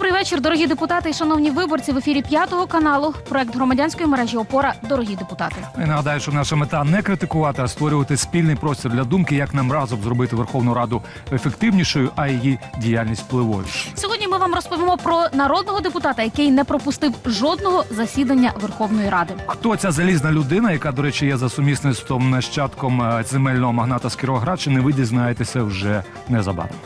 Добрий вечір, дорогі депутати і шановні виборці. В ефірі п'ятого каналу. Проект громадянської мережі Опора. Дорогі депутати. І нагадаю, що наша мета не критикувати, а створювати спільний простір для думки, як нам разом зробити Верховну Раду ефективнішою, а її діяльність впливовою. Сьогодні ми вам розповімо про народного депутата, який не пропустив жодного засідання Верховної Ради. Хто ця залізна людина, яка, до речі, є за сумісництвом нащадком е, земельного магната з Кіровоградщини, ви дізнаєтеся вже незабаром.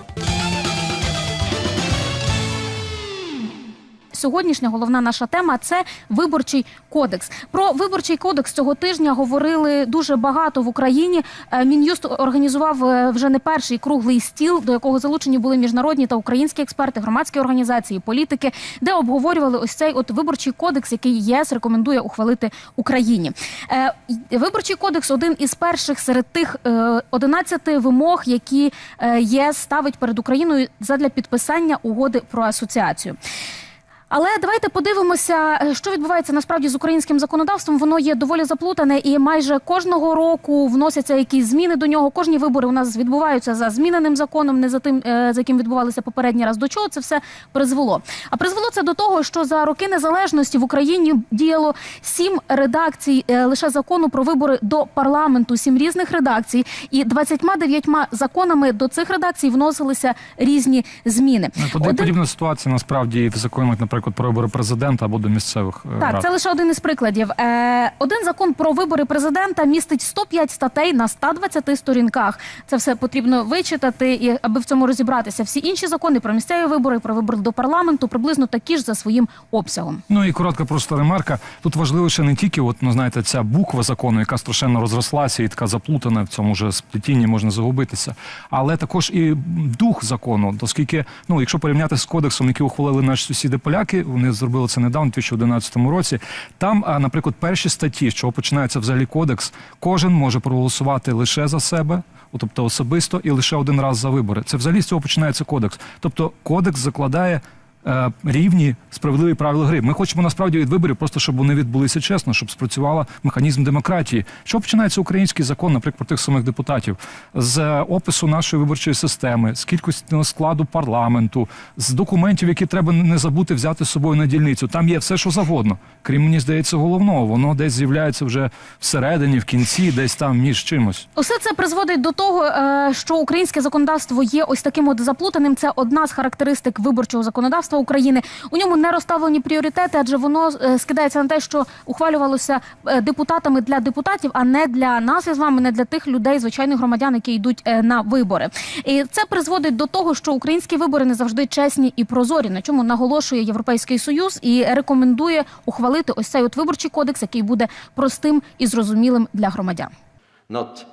Сьогоднішня головна наша тема це виборчий кодекс. Про виборчий кодекс цього тижня говорили дуже багато в Україні. Е, Мін'юст організував е, вже не перший круглий стіл, до якого залучені були міжнародні та українські експерти, громадські організації, політики, де обговорювали ось цей от виборчий кодекс, який ЄС рекомендує ухвалити Україні. Е, Виборчий кодекс один із перших серед тих е, 11 вимог, які ЄС ставить перед Україною задля підписання угоди про асоціацію. Але давайте подивимося, е, що відбувається насправді з українським законодавством. Воно є доволі заплутане, і майже кожного року вносяться якісь зміни до нього. Кожні вибори у нас відбуваються за зміненим законом, не за тим, е, за яким відбувалися попередній раз. До чого це все призвело? А призвело це до того, що за роки незалежності в Україні діяло сім редакцій е, лише закону про вибори до парламенту, сім різних редакцій, і 29 законами до цих редакцій вносилися різні зміни. Ну, Один- Подібна ситуація насправді в законах, наприклад, про вибори президента або до місцевих е, Так, рад. це лише один із прикладів. Е, один закон про вибори президента містить 105 статей на 120 сторінках. Це все потрібно вичитати, і аби в цьому розібратися. Всі інші закони про місцеві вибори, про вибори до парламенту приблизно такі ж за своїм обсягом. Ну і коротка просто ремарка. Тут важливо ще не тільки, от ну знаєте, ця буква закону, яка страшенно розрослася і така заплутана в цьому вже сплетінні можна загубитися, але також і дух закону, оскільки, ну якщо порівняти з кодексом, який ухвалили наші сусіди поляки, вони зробили це недавно, у 2011 році. Там, наприклад, перші статті, з чого починається взагалі кодекс, кожен може проголосувати лише за себе. Тобто особисто і лише один раз за вибори. Це взагалі з цього починається кодекс. Тобто кодекс закладає рівні справедливі правила гри. Ми хочемо насправді від виборів, просто щоб вони відбулися чесно, щоб спрацювала механізм демократії. Що починається український закон, наприклад, про тих самих депутатів, з е, опису нашої виборчої системи, з кількості складу парламенту, з документів, які треба не забути взяти з собою на дільницю. Там є все, що завгодно. Крім мені здається, головного, воно десь з'являється вже всередині, в кінці, десь там між чимось. Усе це призводить до того, е, що українське законодавство є ось таким от заплутаним. Це одна з характеристик виборчого законодавства України. У ньому не розставлені пріоритети, адже воно е, скидається на те, що ухвалювалося е, депутатами для депутатів, а не для нас із вами, не для тих людей, звичайних громадян, які йдуть е, на вибори. І це призводить до того, що українські вибори не завжди чесні і прозорі. На чому наголошує Європейський союз і рекомендує ухвалити ось цей от виборчий кодекс, який буде простим і зрозумілим для громадян. Not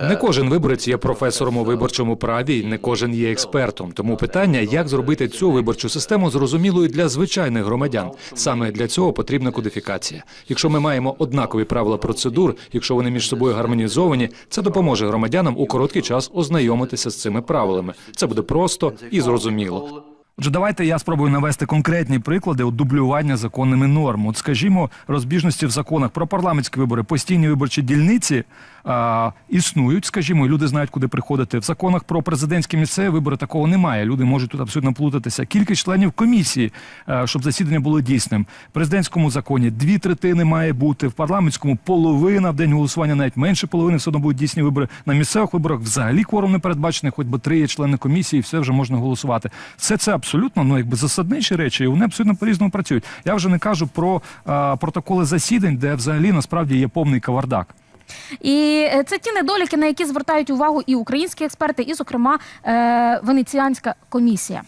Не кожен виборець є професором у виборчому праві, не кожен є експертом. Тому питання, як зробити цю виборчу систему зрозумілою для звичайних громадян. Саме для цього потрібна кодифікація. Якщо ми маємо однакові правила процедур, якщо вони між собою гармонізовані, це допоможе громадянам у короткий час ознайомитися з цими правилами. Це буде просто і зрозуміло. Отже, давайте я спробую навести конкретні приклади от дублювання законними норм. От, скажімо, розбіжності в законах про парламентські вибори, постійні виборчі дільниці а, існують, скажімо, і люди знають, куди приходити. В законах про президентські місцеві вибори такого немає. Люди можуть тут абсолютно плутатися. Кількість членів комісії, а, щоб засідання було дійсним. В президентському законі дві третини має бути, в парламентському половина в день голосування, навіть менше половини, все одно будуть дійсні вибори. На місцевих виборах взагалі кворум не передбачений, хоч би три є члени комісії, і все вже можна голосувати. Все це абсолютно ну якби засадничі речі, і вони абсолютно по-різному працюють. Я вже не кажу про а, протоколи засідань, де взагалі насправді є повний кавардак. І е, це ті недоліки, на які звертають увагу і українські експерти, і, зокрема, е, Венеціанська комісія.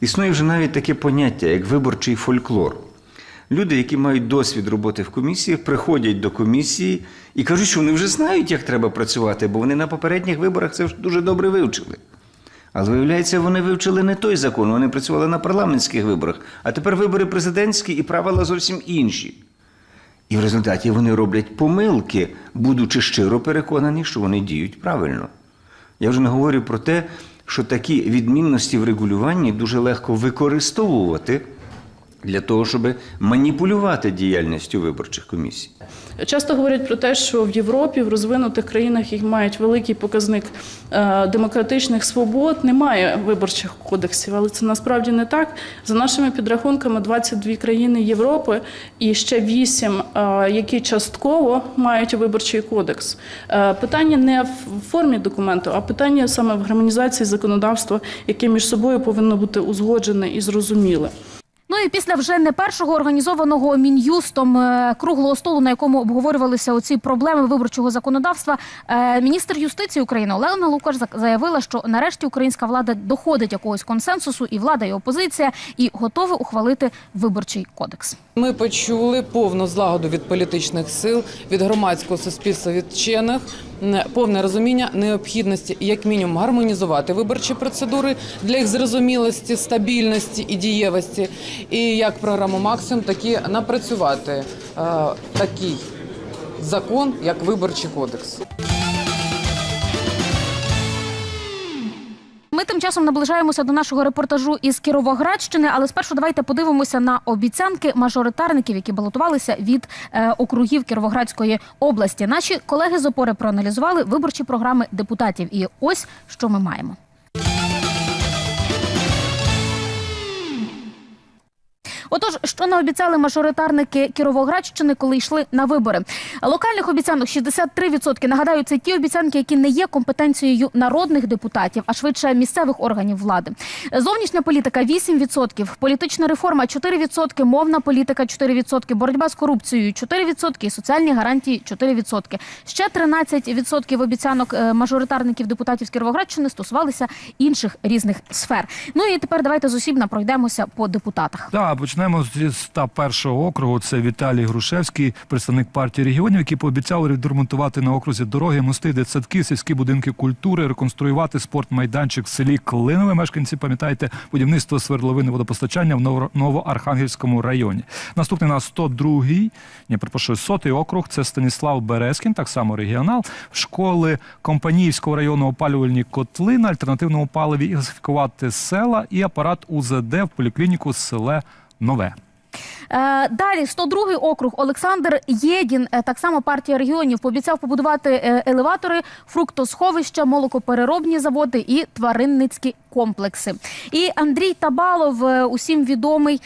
Існує вже навіть таке поняття, як виборчий фольклор. Люди, які мають досвід роботи в комісіях, приходять до комісії і кажуть, що вони вже знають, як треба працювати, бо вони на попередніх виборах це вже дуже добре вивчили. Але виявляється, вони вивчили не той закон, вони працювали на парламентських виборах, а тепер вибори президентські і правила зовсім інші. І в результаті вони роблять помилки, будучи щиро переконані, що вони діють правильно. Я вже не говорю про те, що такі відмінності в регулюванні дуже легко використовувати для того, щоб маніпулювати діяльністю виборчих комісій. Часто говорять про те, що в Європі, в розвинутих країнах, які мають великий показник е, демократичних свобод, немає виборчих кодексів, але це насправді не так. За нашими підрахунками, 22 країни Європи і ще 8, е, які частково мають виборчий кодекс. Е, Питання не в формі документу, а питання саме в гармонізації законодавства, яке між собою повинно бути узгоджене і зрозуміле. Ну і після вже не першого організованого мін'юстом е, круглого столу, на якому обговорювалися оці проблеми виборчого законодавства, е, міністр юстиції України Олена Лукаш заявила, що нарешті українська влада доходить якогось консенсусу, і влада, і опозиція, і готові ухвалити виборчий кодекс. Ми почули повну злагоду від політичних сил, від громадського суспільства, від вчених, повне розуміння необхідності як мінімум гармонізувати виборчі процедури для їх зрозумілості, стабільності і дієвості. І як програму максимум, так і напрацювати е, такий закон, як виборчий кодекс. Ми тим часом наближаємося до нашого репортажу із Кіровоградщини, але спершу давайте подивимося на обіцянки мажоритарників, які балотувалися від е, округів Кіровоградської області. Наші колеги з опори проаналізували виборчі програми депутатів. І ось що ми маємо. Отож, що наобіцяли мажоритарники Кіровоградщини, коли йшли на вибори? Локальних обіцянок 63%. Нагадаю, це ті обіцянки, які не є компетенцією народних депутатів, а швидше місцевих органів влади. Зовнішня політика 8%, політична реформа 4%, мовна політика 4%, боротьба з корупцією 4% і соціальні гарантії 4%. Ще 13% обіцянок е, мажоритарників депутатів з Кіровоградщини стосувалися інших різних сфер. Ну і тепер давайте зосібно пройдемося по депутатах. Так, зі 101 округу. Це Віталій Грушевський, представник партії регіонів, які пообіцяли відремонтувати на окрузі дороги, мости, дитсадки, сільські будинки культури, реконструювати спортмайданчик в селі Клинове. Мешканці, пам'ятаєте, будівництво свердловини водопостачання в Ново- Новоархангельському районі. Наступний у нас 102-й, ні, перепрошую, сотий округ. Це Станіслав Березкін, так само регіонал. Школи Компаніївського району опалювальні котли на альтернативному паливі і газифікувати села і апарат УЗД в поліклініку селе Нове. Е, далі 102-й округ Олександр Єдін, е, так само партія регіонів, пообіцяв побудувати е, елеватори, фруктосховища, молокопереробні заводи і тваринницькі комплекси. І Андрій Табалов, усім відомий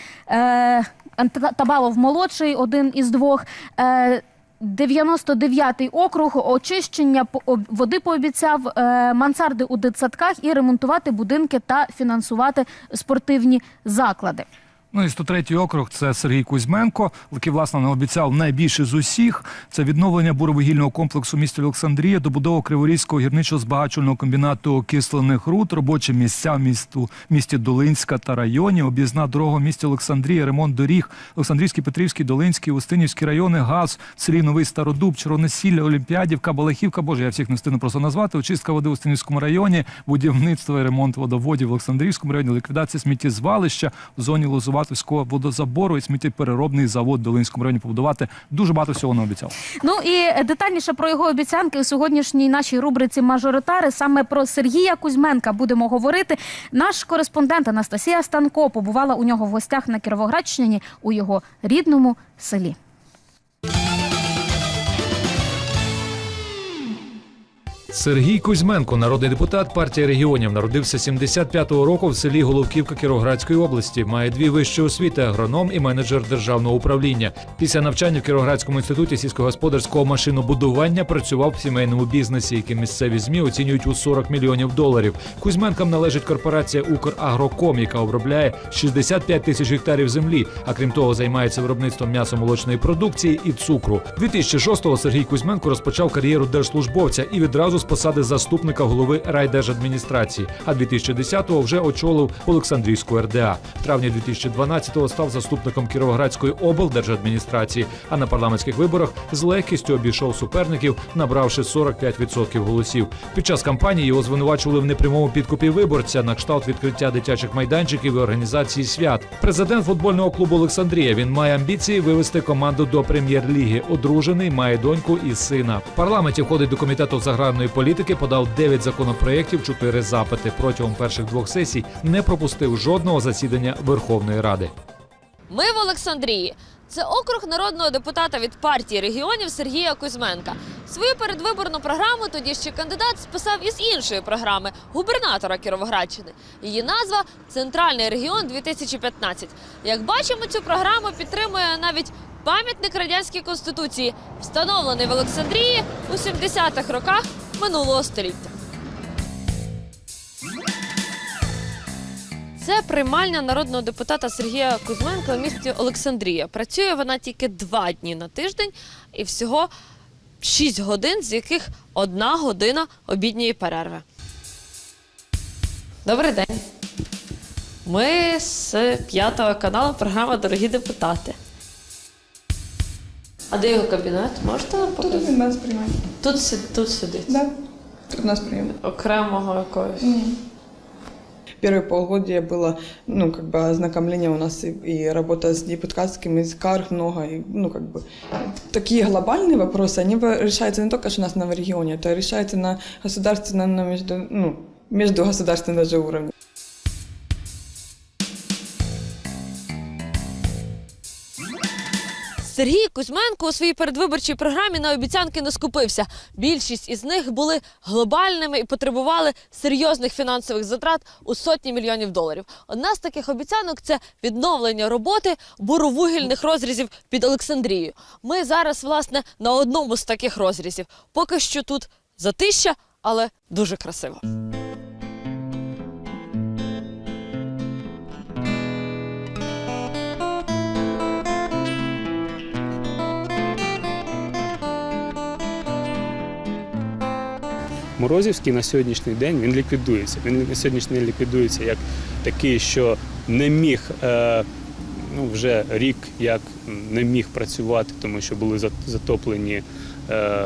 Табалов молодший, один із двох. Е, 99-й округ очищення води пообіцяв мансарди у дитсадках і ремонтувати будинки та фінансувати спортивні заклади. Ну і 103-й округ це Сергій Кузьменко, який, власне, не обіцяв найбільше з усіх. Це відновлення буровугільного комплексу в місті Олександрія, добудова Криворізького гірничо-збагачувального комбінату окислених руд, робочі місця в місту, місті Долинська та районі, об'їзна дорога в місті Олександрія, ремонт доріг, Олександрійський, Петрівський, Долинський, Устинівський райони, газ, селі Новий Стародуб, Червоносілля, Олімпіадівка, Балахівка, боже, я всіх не встигну просто назвати, очистка води в Устинівському районі, будівництво і ремонт водоводів в Олександрійському районі, ліквідація сміттєзвалища в зоні Лозуватівського водозабору і сміттєпереробний завод в Долинському районі побудувати. Дуже багато всього не обіцяв. Ну і детальніше про його обіцянки у сьогоднішній нашій рубриці Мажоритари саме про Сергія Кузьменка будемо говорити. Наш кореспондент Анастасія Станко побувала у нього в гостях на Кіровоградщині у його рідному селі. Сергій Кузьменко, народний депутат партії регіонів, народився 75-го року в селі Головківка Кіровоградської області. Має дві вищі освіти агроном і менеджер державного управління. Після навчання в Кіровоградському інституті сільськогосподарського машинобудування працював в сімейному бізнесі, який місцеві змі оцінюють у 40 мільйонів доларів. Кузьменкам належить корпорація Украгроком, яка обробляє 65 тисяч гектарів землі. А крім того, займається виробництвом м'ясомолочної продукції і цукру. 2006-го Сергій Кузьменко розпочав кар'єру держслужбовця і відразу з посади заступника голови райдержадміністрації. А 2010-го вже очолив Олександрійську РДА. В травні 2012-го став заступником Кіровоградської облдержадміністрації. А на парламентських виборах з легкістю обійшов суперників, набравши 45% голосів. Під час кампанії його звинувачували в непрямому підкупі виборця на кшталт відкриття дитячих майданчиків і організації свят. Президент футбольного клубу Олександрія. Він має амбіції вивести команду до прем'єр-ліги. Одружений, має доньку і сина. В парламенті входить до комітету з аграрної політики. Подав 9 законопроєктів, 4 запити. Протягом перших двох сесій не пропустив жодного засідання Верховної Ради. Ми в Олександрії. Це округ народного депутата від партії регіонів Сергія Кузьменка. Свою передвиборну програму тоді ще кандидат списав із іншої програми губернатора Кіровоградщини. Її назва Центральний регіон 2015. Як бачимо, цю програму підтримує навіть пам'ятник радянській конституції, встановлений в Олександрії у 70-х роках минулого століття. Це приймальня народного депутата Сергія Кузьменка у місті Олександрія. Працює вона тільки два дні на тиждень і всього 6 годин, з яких одна година обідньої перерви. Добрий день. Ми з п'ятого каналу програма Дорогі депутати. А де його кабінет? Можете нам Тут показати? він нас приймає. Тут, си- тут сидить. Да, тут нас приймає. Окремого якогось. Первые полгодия было, ну, как бы ознакомление у нас и, и работа с депутатским, и скарг много, и, ну, как бы, такие глобальные вопросы, они вы- решаются не только что у нас на регионе, это решается на государственном, на между, ну, между государственным даже уровне. Сергій Кузьменко у своїй передвиборчій програмі на обіцянки не скупився. Більшість із них були глобальними і потребували серйозних фінансових затрат у сотні мільйонів доларів. Одна з таких обіцянок це відновлення роботи буровугільних розрізів під Олександрією. Ми зараз, власне, на одному з таких розрізів. Поки що тут затища, але дуже красиво. Морозівський на сьогоднішній день він ліквідується. Він на сьогоднішній день ліквідується як такий, що не міг е, ну, вже рік як не міг працювати, тому що були затоплені е,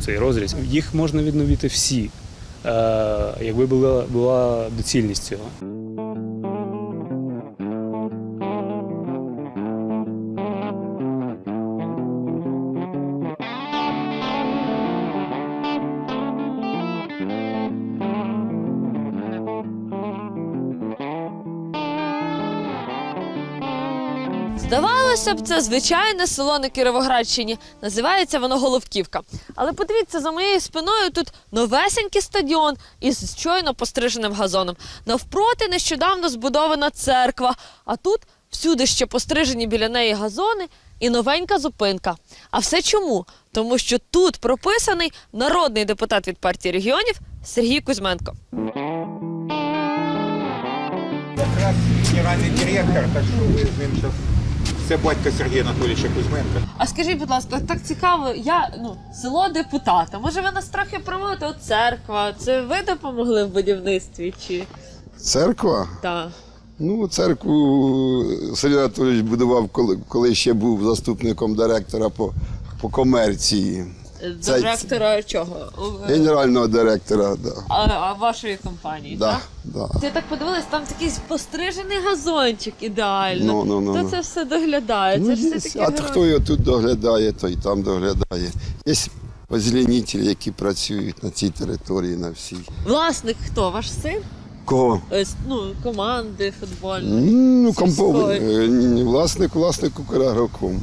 цей розріз. Їх можна відновити всі, е, якби була, була доцільність цього. Здавалося б, це звичайне село на Кіровоградщині. Називається воно Головківка. Але подивіться, за моєю спиною тут новесенький стадіон із щойно постриженим газоном. Навпроти нещодавно збудована церква. А тут всюди ще пострижені біля неї газони і новенька зупинка. А все чому? Тому що тут прописаний народний депутат від партії регіонів Сергій Кузьменко. Якраз генеральний директор, так що ви з ним зараз. Це батько Сергія Анатолійовича Кузьменка. А скажіть, будь ласка, так цікаво, я ну село депутата. Може, ви нас трохи проводите? От церква. Це ви допомогли в будівництві? Чи Церква? так? Ну, церкву Сергій Анатолійович будував, коли, коли ще був заступником директора по, по комерції. Це- Директора чого? Генерального директора, да. А, а вашої компанії, Да, так? да. Я так подивилась, там такий пострижений газончик ідеально. Ну, ну, ну, Хто ну. це все доглядає? Ну, це ж є. все таки а хто його тут доглядає, той там доглядає. Є озеленителі, які працюють на цій території, на всій. Власник хто? Ваш син? Кого? Ось, ну, команди футбольної. Ну, компо... Сільської. е, ні, ні, власник, власник Украгроком.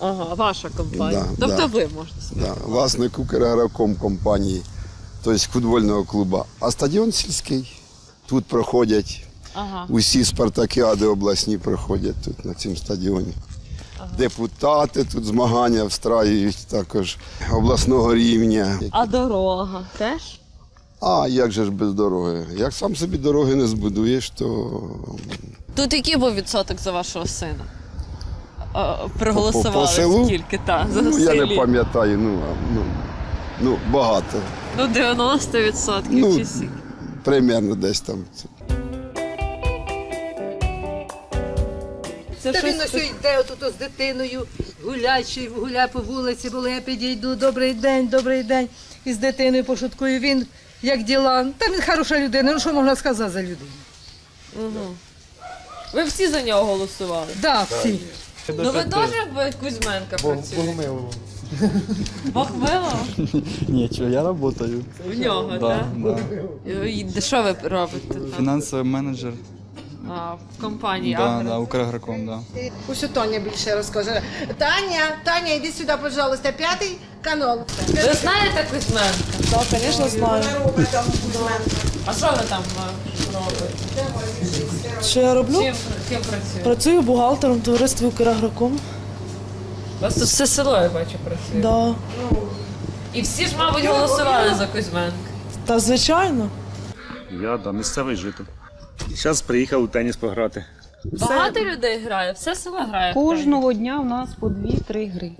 Ага, ваша компанія. Да, тобто да. ви можете сказати. Да, власник Украгроком компанії, тобто футбольного клубу. А стадіон сільський. Тут проходять Ага. усі спартакіади обласні проходять тут на цьому стадіоні. Депутати тут змагання встраюють також обласного рівня. А дорога теж? А як же ж без дороги? Як сам собі дороги не збудуєш, то Тут який був відсоток за вашого сина? Е, Проголосували По- по селу? скільки, так, за ну, я не селі. пам'ятаю. Ну, а, ну, ну багато. Ну, 90 відсотків Ну, чи сі- примерно десь там. Це Та він щось ось йде отут з дитиною, гулять, чи гуляє по вулиці, коли я підійду, добрий день, добрий день. І з дитиною пошуткую. Він як діла. Та він хороша людина. Ну що можна сказати за людину? Угу. Ви всі за нього голосували? Так, всі. Ну ви теж в Кузьменка працюєте? Богомилово. Бахмило? Нічого, я працюю. В нього, Да, так? І Що ви робите? там? Фінансовий менеджер а, в компанії Да, Агро. да, Украгроком, да. Ось Тоня більше розкаже. Таня, Таня, іди сюди, пожалуйста, п'ятий канал. Ви знаєте Кузьменка? Так, звісно, знаю. А що ви там е, робите? Що я роблю? Чим, ким працюєте? Працюю бухгалтером в товаристві Украгроком. У вас тут все село, я бачу, працює. Да. І всі ж, мабуть, голосували за Кузьменка. Та звичайно. Я да, місцевий житель. Зараз приїхав у теніс пограти. Багато людей грає, все село грає. Кожного дня у нас по 2-3 гри.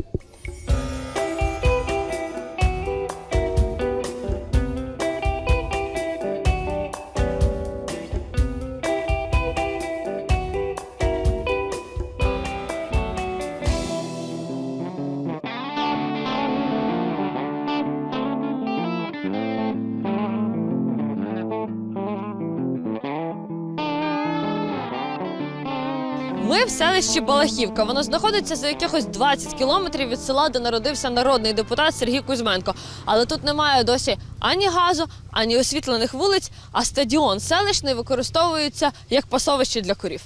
В селищі Балахівка. Воно знаходиться за якихось 20 кілометрів від села, де народився народний депутат Сергій Кузьменко. Але тут немає досі ані газу, ані освітлених вулиць, а стадіон селищний використовується як пасовище для корів.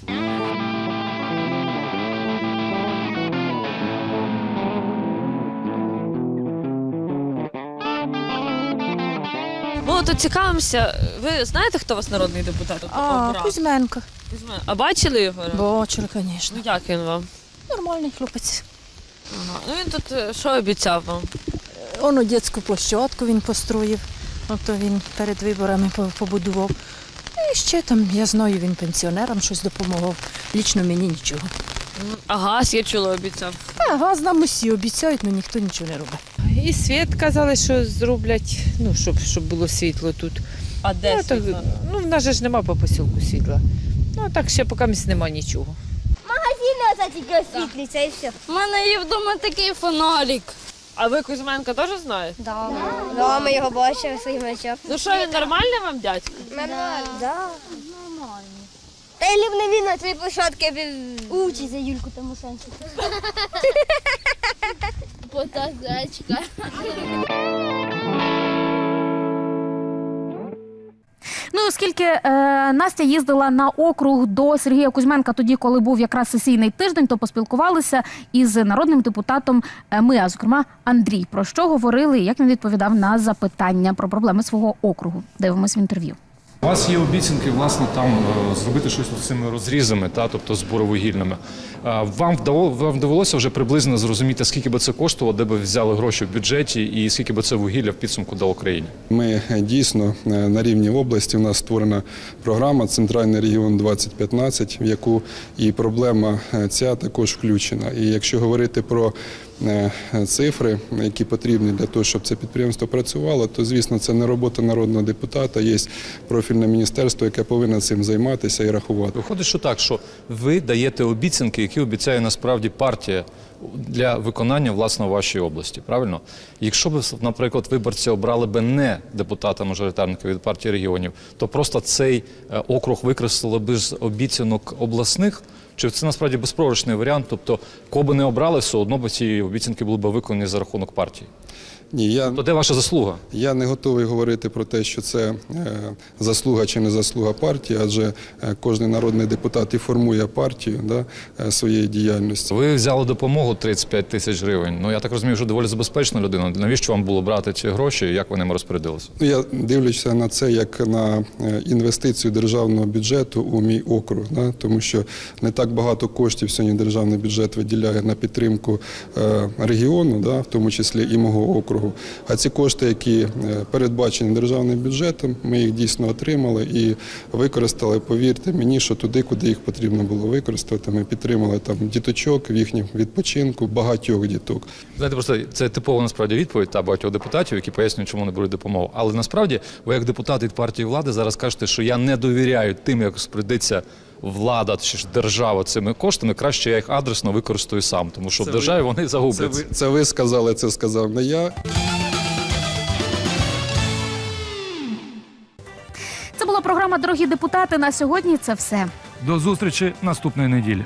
Ми тут цікавимося. Ви знаєте, хто у вас народний депутат? А. Кузьменко. А бачили його? Бачили, звісно. Ну як він вам? Нормальний хлопець. Ага. Ну він тут е, що обіцяв вам? Оно дитячу площадку він построїв. Ото він перед виборами по- побудував. І ще там, я знаю, він пенсіонерам щось допомагав. Лічно мені нічого. А газ я чула, обіцяв. Та газ нам усі обіцяють, але ніхто нічого не робить. І світ казали, що зроблять, ну, щоб, щоб було світло тут. А де ну, так, ну, в нас же ж нема по посілку світла. Ну, так ще поки місць нема нічого. Магазини оце тільки освітлюються і все. У мене є вдома такий фонарик. А ви Кузьменка теж знаєте? Да. Да, ми його бачили своїм очам. Ну що, він нормальний вам дядько? Нормально. Да. Нормально. Та й не він на цій площадці учиться Юльку Тимошенко. Потазачка. Ну, оскільки е, Настя їздила на округ до Сергія Кузьменка тоді, коли був якраз сесійний тиждень, то поспілкувалися із народним депутатом е, ми, а зокрема Андрій. Про що говорили, і як він відповідав на запитання про проблеми свого округу. Дивимось в інтерв'ю. У вас є обіцянки, власне, там е, зробити щось з цими розрізами, та, тобто зборовугільними. Е, Вам вам довелося вже приблизно зрозуміти, скільки би це коштувало, де би взяли гроші в бюджеті, і скільки би це вугілля в підсумку дало Україні? Ми е, дійсно е, на рівні області у нас створена програма Центральний регіон 2015, в яку і проблема ця також включена. І якщо говорити про цифри, які потрібні для того, щоб це підприємство працювало, то звісно це не робота народного депутата. Є профільне міністерство, яке повинно цим займатися і рахувати. Виходить, що так, що ви даєте обіцянки, які обіцяє насправді партія для виконання власне в вашій області. Правильно? Якщо б, наприклад, виборці обрали би не депутата-мажоритарника від партії регіонів, то просто цей е, округ викреслили би з обіцянок обласних. Чи це насправді безпрограшний варіант? Тобто, кого би не обрали, все одно б ці обіцянки були б виконані за рахунок партії. Ні, я То де ваша заслуга? Я не готовий говорити про те, що це е, заслуга чи не заслуга партії, адже е, кожен народний депутат і формує партію да, е, своєї діяльності. Ви взяли допомогу 35 тисяч гривень. Ну я так розумію, що доволі забезпечна людина. Навіщо вам було брати ці гроші? Як ви ними розпорядилися? Ну, я дивлюся на це як на інвестицію державного бюджету у мій округ, да, тому що не так багато коштів сьогодні державний бюджет виділяє на підтримку е, регіону, да, в тому числі і мого округу. А ці кошти, які е, передбачені державним бюджетом, ми їх дійсно отримали і використали. Повірте мені, що туди, куди їх потрібно було використати, ми підтримали там діточок в їхньому відпочинку, багатьох діток. Знаєте, просто це типова насправді відповідь та багатьох депутатів, які пояснюють, чому не беруть допомогу. Але насправді ви, як депутат від партії влади, зараз кажете, що я не довіряю тим, як розпорядиться влада чи ж держава цими коштами. Краще я їх адресно використаю сам, тому що Це в державі ви- вони Це загубляться. ви, це ви сказали, це сказав не я. Це була програма Дорогі депутати. На сьогодні це все. До зустрічі наступної неділі.